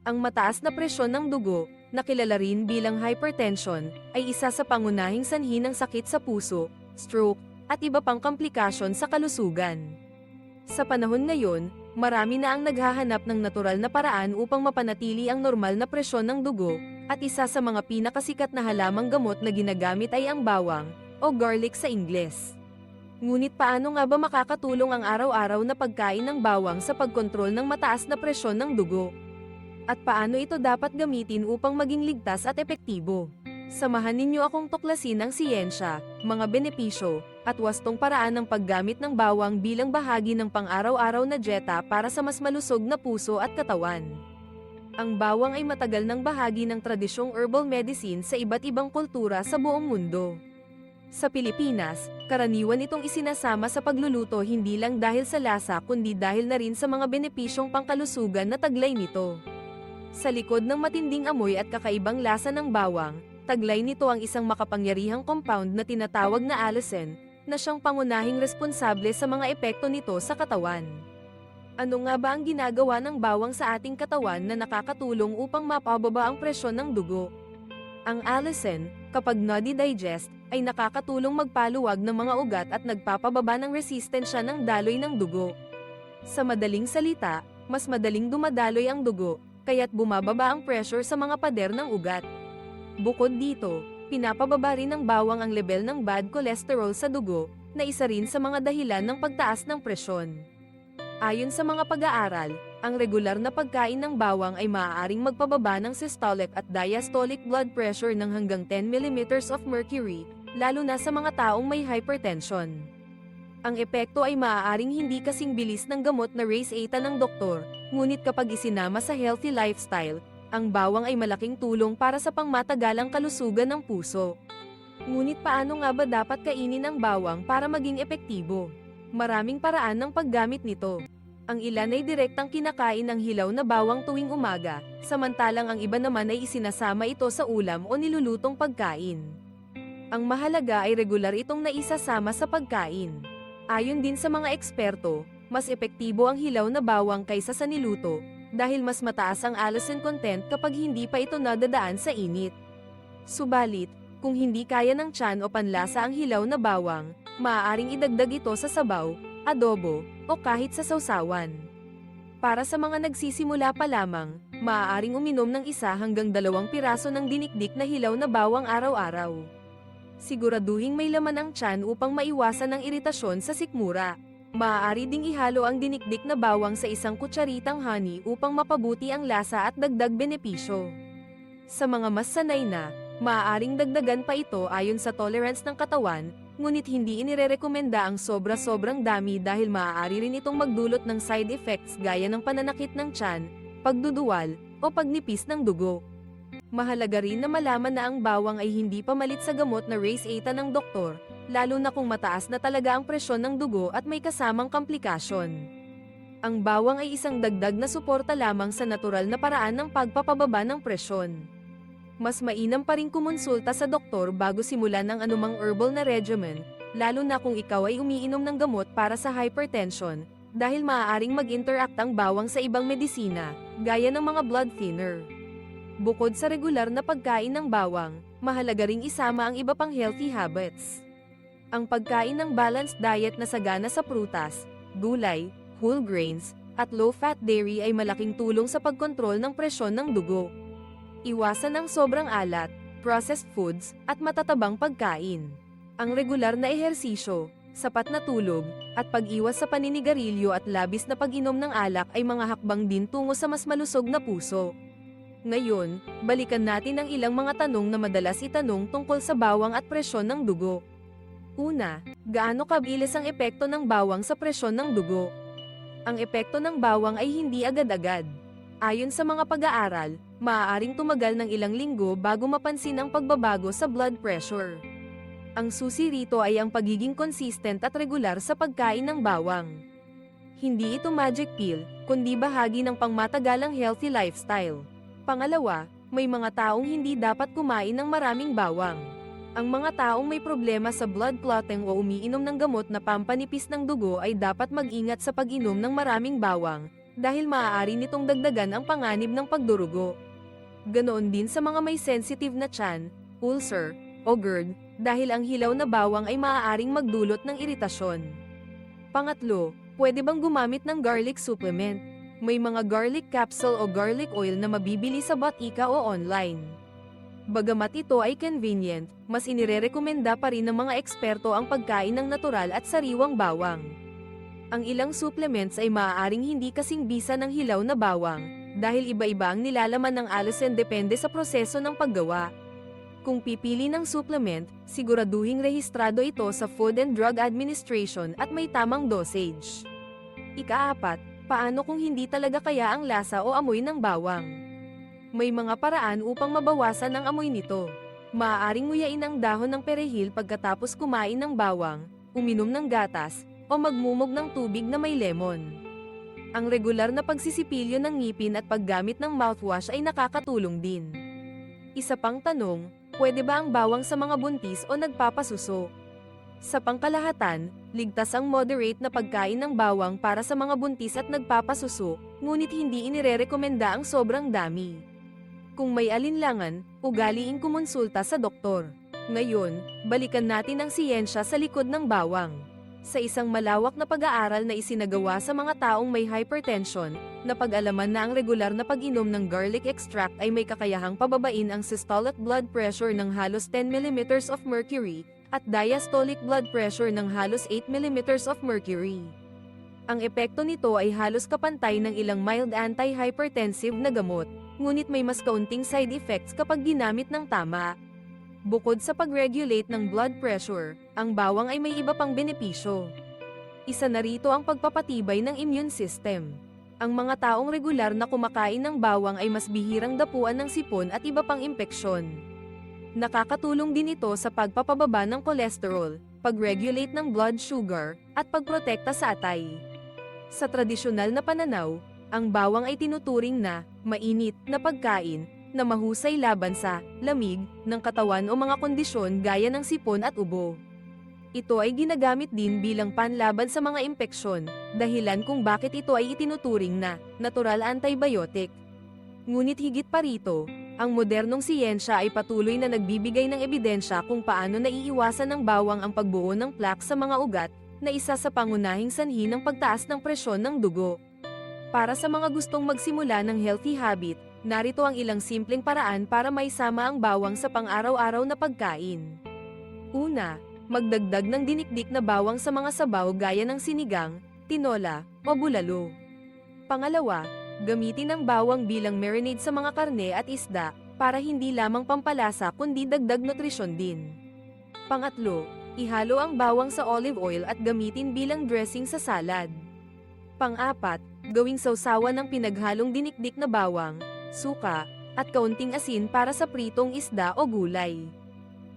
Ang mataas na presyon ng dugo, na kilala rin bilang hypertension, ay isa sa pangunahing sanhi ng sakit sa puso, stroke, at iba pang komplikasyon sa kalusugan. Sa panahon ngayon, marami na ang naghahanap ng natural na paraan upang mapanatili ang normal na presyon ng dugo, at isa sa mga pinakasikat na halamang gamot na ginagamit ay ang bawang, o garlic sa Ingles. Ngunit paano nga ba makakatulong ang araw-araw na pagkain ng bawang sa pagkontrol ng mataas na presyon ng dugo? At paano ito dapat gamitin upang maging ligtas at epektibo? Samahan ninyo akong tuklasin ang siyensya, mga benepisyo, at wastong paraan ng paggamit ng bawang bilang bahagi ng pang-araw-araw na dieta para sa mas malusog na puso at katawan. Ang bawang ay matagal ng bahagi ng tradisyong herbal medicine sa iba't ibang kultura sa buong mundo. Sa Pilipinas, karaniwan itong isinasama sa pagluluto hindi lang dahil sa lasa kundi dahil na rin sa mga benepisyong pangkalusugan na taglay nito. Sa likod ng matinding amoy at kakaibang lasa ng bawang, taglay nito ang isang makapangyarihang compound na tinatawag na allicin, na siyang pangunahing responsable sa mga epekto nito sa katawan. Ano nga ba ang ginagawa ng bawang sa ating katawan na nakakatulong upang mapababa ang presyon ng dugo? Ang allicin, kapag nadi-digest, ay nakakatulong magpaluwag ng mga ugat at nagpapababa ng resistensya ng daloy ng dugo. Sa madaling salita, mas madaling dumadaloy ang dugo, kaya't bumababa ang pressure sa mga pader ng ugat. Bukod dito, pinapababa rin ng bawang ang level ng bad cholesterol sa dugo, na isa rin sa mga dahilan ng pagtaas ng presyon. Ayon sa mga pag-aaral, ang regular na pagkain ng bawang ay maaaring magpababa ng systolic at diastolic blood pressure ng hanggang 10 mm of mercury, lalo na sa mga taong may hypertension. Ang epekto ay maaaring hindi kasing bilis ng gamot na race 8 ng doktor, ngunit kapag isinama sa healthy lifestyle, ang bawang ay malaking tulong para sa pangmatagalang kalusugan ng puso. Ngunit paano nga ba dapat kainin ang bawang para maging epektibo? Maraming paraan ng paggamit nito. Ang ilan ay direktang kinakain ng hilaw na bawang tuwing umaga, samantalang ang iba naman ay isinasama ito sa ulam o nilulutong pagkain. Ang mahalaga ay regular itong naisasama sa pagkain. Ayon din sa mga eksperto, mas epektibo ang hilaw na bawang kaysa sa niluto, dahil mas mataas ang allicin content kapag hindi pa ito nadadaan sa init. Subalit, kung hindi kaya ng tiyan o panlasa ang hilaw na bawang, maaaring idagdag ito sa sabaw, adobo, o kahit sa sausawan. Para sa mga nagsisimula pa lamang, maaaring uminom ng isa hanggang dalawang piraso ng dinikdik na hilaw na bawang araw-araw. Siguraduhing may laman ang tiyan upang maiwasan ang iritasyon sa sikmura. Maaari ding ihalo ang dinikdik na bawang sa isang kutsaritang honey upang mapabuti ang lasa at dagdag benepisyo. Sa mga mas sanay na, maaaring dagdagan pa ito ayon sa tolerance ng katawan, ngunit hindi inirerekomenda ang sobra-sobrang dami dahil maaari rin itong magdulot ng side effects gaya ng pananakit ng tiyan, pagduduwal, o pagnipis ng dugo. Mahalaga rin na malaman na ang bawang ay hindi pamalit sa gamot na race 8 ng doktor, lalo na kung mataas na talaga ang presyon ng dugo at may kasamang komplikasyon. Ang bawang ay isang dagdag na suporta lamang sa natural na paraan ng pagpapababa ng presyon. Mas mainam pa rin kumonsulta sa doktor bago simulan ng anumang herbal na regimen, lalo na kung ikaw ay umiinom ng gamot para sa hypertension, dahil maaaring mag-interact ang bawang sa ibang medisina, gaya ng mga blood thinner. Bukod sa regular na pagkain ng bawang, mahalaga ring isama ang iba pang healthy habits. Ang pagkain ng balanced diet na sagana sa prutas, gulay, whole grains, at low-fat dairy ay malaking tulong sa pagkontrol ng presyon ng dugo. Iwasan ang sobrang alat, processed foods, at matatabang pagkain. Ang regular na ehersisyo, sapat na tulog, at pag-iwas sa paninigarilyo at labis na pag-inom ng alak ay mga hakbang din tungo sa mas malusog na puso. Ngayon, balikan natin ang ilang mga tanong na madalas itanong tungkol sa bawang at presyon ng dugo. Una, gaano kabilis ang epekto ng bawang sa presyon ng dugo? Ang epekto ng bawang ay hindi agad-agad. Ayon sa mga pag-aaral, maaaring tumagal ng ilang linggo bago mapansin ang pagbabago sa blood pressure. Ang susi rito ay ang pagiging consistent at regular sa pagkain ng bawang. Hindi ito magic pill, kundi bahagi ng pangmatagalang healthy lifestyle. Pangalawa, may mga taong hindi dapat kumain ng maraming bawang. Ang mga taong may problema sa blood clotting o umiinom ng gamot na pampanipis ng dugo ay dapat mag-ingat sa pag-inom ng maraming bawang, dahil maaari nitong dagdagan ang panganib ng pagdurugo. Ganoon din sa mga may sensitive na tiyan, ulcer, o GERD, dahil ang hilaw na bawang ay maaaring magdulot ng iritasyon. Pangatlo, pwede bang gumamit ng garlic supplement? May mga garlic capsule o garlic oil na mabibili sa Botica o online. Bagamat ito ay convenient, mas inirerekomenda pa rin ng mga eksperto ang pagkain ng natural at sariwang bawang. Ang ilang supplements ay maaaring hindi kasing bisa ng hilaw na bawang, dahil iba-iba ang nilalaman ng allicin depende sa proseso ng paggawa. Kung pipili ng supplement, siguraduhing rehistrado ito sa Food and Drug Administration at may tamang dosage. Ikaapat, paano kung hindi talaga kaya ang lasa o amoy ng bawang? May mga paraan upang mabawasan ang amoy nito. Maaaring nguyain ang dahon ng perehil pagkatapos kumain ng bawang, uminom ng gatas, o magmumog ng tubig na may lemon. Ang regular na pagsisipilyo ng ngipin at paggamit ng mouthwash ay nakakatulong din. Isa pang tanong, pwede ba ang bawang sa mga buntis o nagpapasuso? Sa pangkalahatan, ligtas ang moderate na pagkain ng bawang para sa mga buntis at nagpapasuso, ngunit hindi inirerekomenda ang sobrang dami. Kung may alinlangan, ugaliing kumonsulta sa doktor. Ngayon, balikan natin ang siyensya sa likod ng bawang. Sa isang malawak na pag-aaral na isinagawa sa mga taong may hypertension, napag-alaman na ang regular na pag-inom ng garlic extract ay may kakayahang pababain ang systolic blood pressure ng halos 10 mm of mercury, at diastolic blood pressure ng halos 8 mm of mercury. Ang epekto nito ay halos kapantay ng ilang mild antihypertensive na gamot, ngunit may mas kaunting side effects kapag ginamit ng tama. Bukod sa pag-regulate ng blood pressure, ang bawang ay may iba pang benepisyo. Isa na rito ang pagpapatibay ng immune system. Ang mga taong regular na kumakain ng bawang ay mas bihirang dapuan ng sipon at iba pang impeksyon. Nakakatulong din ito sa pagpapababa ng kolesterol, pag-regulate ng blood sugar, at pagprotekta sa atay. Sa tradisyonal na pananaw, ang bawang ay tinuturing na mainit na pagkain na mahusay laban sa lamig ng katawan o mga kondisyon gaya ng sipon at ubo. Ito ay ginagamit din bilang panlaban sa mga impeksyon, dahilan kung bakit ito ay itinuturing na natural antibiotic. Ngunit higit pa rito, ang modernong siyensya ay patuloy na nagbibigay ng ebidensya kung paano naiiwasan ng bawang ang pagbuo ng plaque sa mga ugat, na isa sa pangunahing sanhi ng pagtaas ng presyon ng dugo. Para sa mga gustong magsimula ng healthy habit, narito ang ilang simpleng paraan para maisama ang bawang sa pang-araw-araw na pagkain. Una, magdagdag ng dinikdik na bawang sa mga sabaw gaya ng sinigang, tinola, o bulalo. Pangalawa, gamitin ang bawang bilang marinade sa mga karne at isda, para hindi lamang pampalasa kundi dagdag nutrisyon din. Pangatlo, ihalo ang bawang sa olive oil at gamitin bilang dressing sa salad. Pang-apat, gawing sausawan ng pinaghalong dinikdik na bawang, suka, at kaunting asin para sa pritong isda o gulay.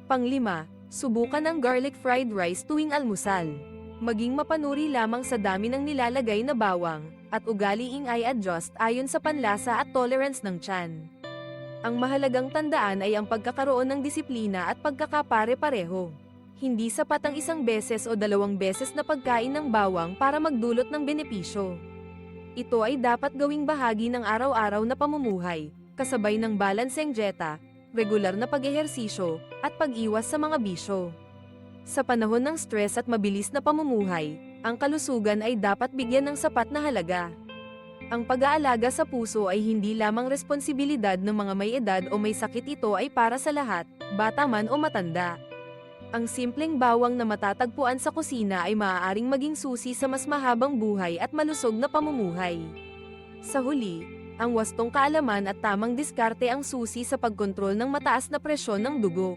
Panglima, subukan ang garlic fried rice tuwing almusal. Maging mapanuri lamang sa dami ng nilalagay na bawang, at ugaliing ay adjust ayon sa panlasa at tolerance ng tiyan. Ang mahalagang tandaan ay ang pagkakaroon ng disiplina at pagkakapare-pareho. Hindi sapat ang isang beses o dalawang beses na pagkain ng bawang para magdulot ng benepisyo. Ito ay dapat gawing bahagi ng araw-araw na pamumuhay, kasabay ng balanseng dieta, regular na pag-ehersisyo, at pag-iwas sa mga bisyo. Sa panahon ng stress at mabilis na pamumuhay, ang kalusugan ay dapat bigyan ng sapat na halaga. Ang pag-aalaga sa puso ay hindi lamang responsibilidad ng mga may edad o may sakit ito ay para sa lahat, bata man o matanda. Ang simpleng bawang na matatagpuan sa kusina ay maaaring maging susi sa mas mahabang buhay at malusog na pamumuhay. Sa huli, ang wastong kaalaman at tamang diskarte ang susi sa pagkontrol ng mataas na presyon ng dugo.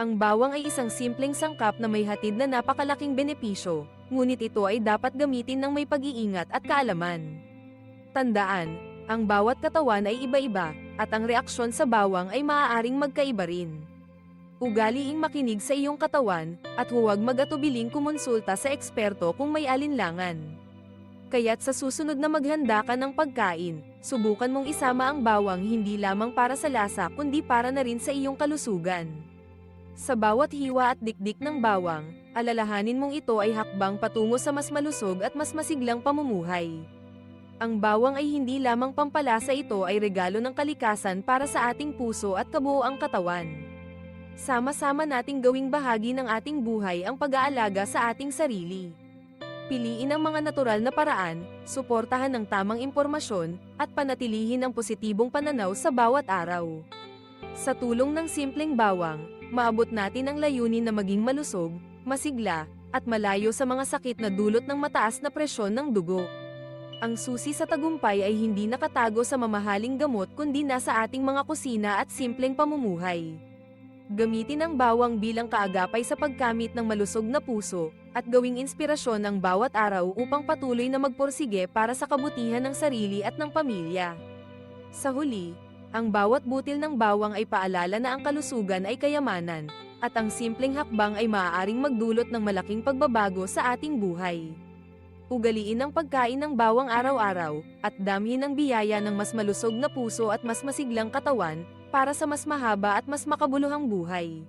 Ang bawang ay isang simpleng sangkap na may hatid na napakalaking benepisyo, ngunit ito ay dapat gamitin ng may pag-iingat at kaalaman. Tandaan, ang bawat katawan ay iba-iba, at ang reaksyon sa bawang ay maaaring magkaiba rin. Ugaliing makinig sa iyong katawan, at huwag magatubiling kumonsulta sa eksperto kung may alinlangan. Kaya't sa susunod na maghanda ka ng pagkain, subukan mong isama ang bawang hindi lamang para sa lasa kundi para na rin sa iyong kalusugan. Sa bawat hiwa at dikdik ng bawang, alalahanin mong ito ay hakbang patungo sa mas malusog at mas masiglang pamumuhay. Ang bawang ay hindi lamang pampalasa ito ay regalo ng kalikasan para sa ating puso at kabuoang katawan. Sama-sama nating gawing bahagi ng ating buhay ang pag-aalaga sa ating sarili. Piliin ang mga natural na paraan, suportahan ng tamang impormasyon, at panatilihin ang positibong pananaw sa bawat araw. Sa tulong ng simpleng bawang, maabot natin ang layunin na maging malusog, masigla, at malayo sa mga sakit na dulot ng mataas na presyon ng dugo. Ang susi sa tagumpay ay hindi nakatago sa mamahaling gamot kundi nasa ating mga kusina at simpleng pamumuhay. Gamitin ang bawang bilang kaagapay sa pagkamit ng malusog na puso, at gawing inspirasyon ng bawat araw upang patuloy na magporsige para sa kabutihan ng sarili at ng pamilya. Sa huli, ang bawat butil ng bawang ay paalala na ang kalusugan ay kayamanan, at ang simpleng hakbang ay maaaring magdulot ng malaking pagbabago sa ating buhay. Ugaliin ang pagkain ng bawang araw-araw, at damhin ang biyaya ng mas malusog na puso at mas masiglang katawan, para sa mas mahaba at mas makabuluhang buhay.